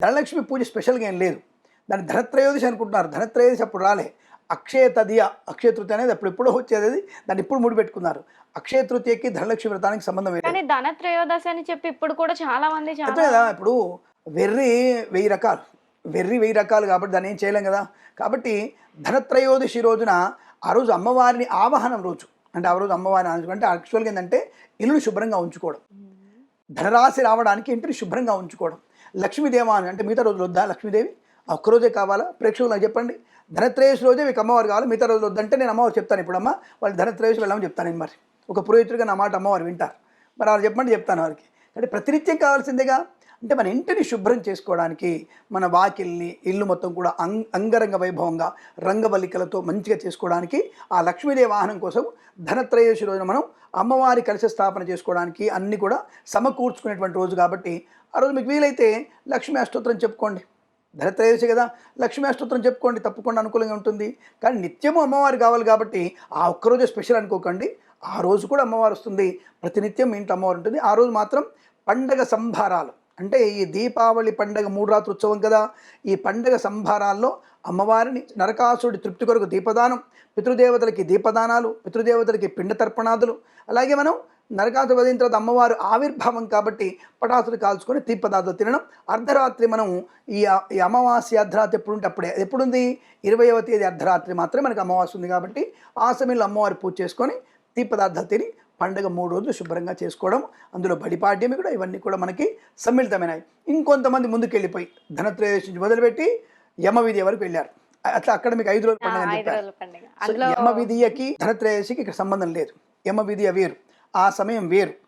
ధనలక్ష్మి పూజ స్పెషల్గా ఏం లేదు. దాన్ని ధనత్రయోదశి అనుకుంటున్నారు. ధనత్రయోదశి అప్పుడు రాలే. అక్షయ తదియ అక్షయ తృతీయ అనేది అప్పుడు ఎప్పుడో వచ్చేది. దాన్ని ఇప్పుడు ముడిపెట్టుకున్నారు అక్షయ తృతీయకి ధనలక్ష్మి వ్రతానికి సంబంధం కానీ ధన త్రయోదశి అని చెప్పి ఇప్పుడు కూడా చాలా మంది కదా ఇప్పుడు వెర్రి వెయ్యి రకాలు. వెర్రి వెయ్యి రకాలు కాబట్టి దాన్ని ఏం చేయలేం కదా? కాబట్టి ధనత్రయోదశి రోజున ఆ రోజు అమ్మవారిని ఆవాహనం రోజు. అంటే ఆ రోజు అమ్మవారిని అంటే యాక్చువల్గా ఏంటంటే ఇల్లును శుభ్రంగా ఉంచుకోవడం. ధనరాశి రావడానికి ఇంటిని శుభ్రంగా ఉంచుకోవడం. లక్ష్మీదేవ అని అంటే మిగతా రోజులు వద్దా లక్ష్మీదేవి? ఒక్కరోజే కావాలా? ప్రేక్షకులు నాకు చెప్పండి. ధనత్రయోదశి రోజే మీకు అమ్మవారు కావాలి. మిగతా రోజులు వద్దంటే నేను అమ్మవారు చెప్తాను ఇప్పుడు అమ్మ వాళ్ళు ధనత్రయోదశి వెళ్ళమని చెప్తాను మరి. ఒక పురోహితుడిగా నా మాట అమ్మవారు వింటారు. మరి వాళ్ళు చెప్పండి చెప్తాను వారికి. అంటే ప్రతినిత్యం కావాల్సిందేగా? అంటే మన ఇంటిని శుభ్రం చేసుకోవడానికి మన వాకిల్ని ఇల్లు మొత్తం కూడా అంగ్ అంగరంగ వైభవంగా రంగవల్లికలతో మంచిగా చేసుకోవడానికి ఆ లక్ష్మీదేవి వాహనం కోసం ధనత్రయోదశి రోజున మనం అమ్మవారి కలిసి స్థాపన చేసుకోవడానికి అన్ని కూడా సమకూర్చుకునేటువంటి రోజు కాబట్టి ఆ రోజు మీకు వీలైతే లక్ష్మీ అష్టోత్తరం చెప్పుకోండి. ధనత్రయోదశి కదా లక్ష్మీ అష్టోత్తరం చెప్పుకోండి. తప్పకుండా అనుకూలంగా ఉంటుంది. కానీ నిత్యము అమ్మవారు కావాలి కాబట్టి ఆ ఒక్కరోజు స్పెషల్ అనుకోకండి. ఆ రోజు కూడా అమ్మవారు వస్తుంది. ప్రతినిత్యం ఇంట్లో అమ్మవారు ఉంటుంది. ఆ రోజు మాత్రం పండగ సంభారాలు అంటే ఈ దీపావళి పండగ మూడు రాత్రి ఉత్సవం కదా. ఈ పండగ సంభారాల్లో అమ్మవారిని నరకాసుడి తృప్తి కొరకు దీపదానం పితృదేవతలకి దీపదానాలు పితృదేవతలకి పిండ తర్పణాదులు అలాగే మనం నరకాసు వదిలిన తర్వాత అమ్మవారు ఆవిర్భావం కాబట్టి పటాసులు కాల్చుకొని తీపదార్థాలు తినడం. అర్ధరాత్రి మనం ఈ ఈ అమావాస్య అర్ధరాత్రి ఎప్పుడు ఉంటే అప్పుడే. ఎప్పుడుంది? ఇరవైవ తేదీ అర్ధరాత్రి మాత్రమే మనకి అమావాస్య ఉంది కాబట్టి ఆ సమయంలో అమ్మవారి పూజ చేసుకొని తీ పదార్థాలు తిని పండగ మూడు రోజులు శుభ్రంగా చేసుకోవడం అందులో బడిపాడ్యమి కూడా ఇవన్నీ కూడా మనకి సమ్మిళితమైనాయి ఇంకొంతమంది ముందుకు వెళ్ళిపోయి ధనత్రయోదశి నుంచి మొదలుపెట్టి యమవిధి వరకు వెళ్ళారు. అట్లా అక్కడ మీకు ఐదు రోజుల పండుగ అని ఐదు చెప్పారు. రోజుల పండుగ. సో అందులో యమ విధియకి ధనత్రయోదశికి ఇక్కడ సంబంధం లేదు. యమ విధియ వేరు. ఆ సమయం వేరు.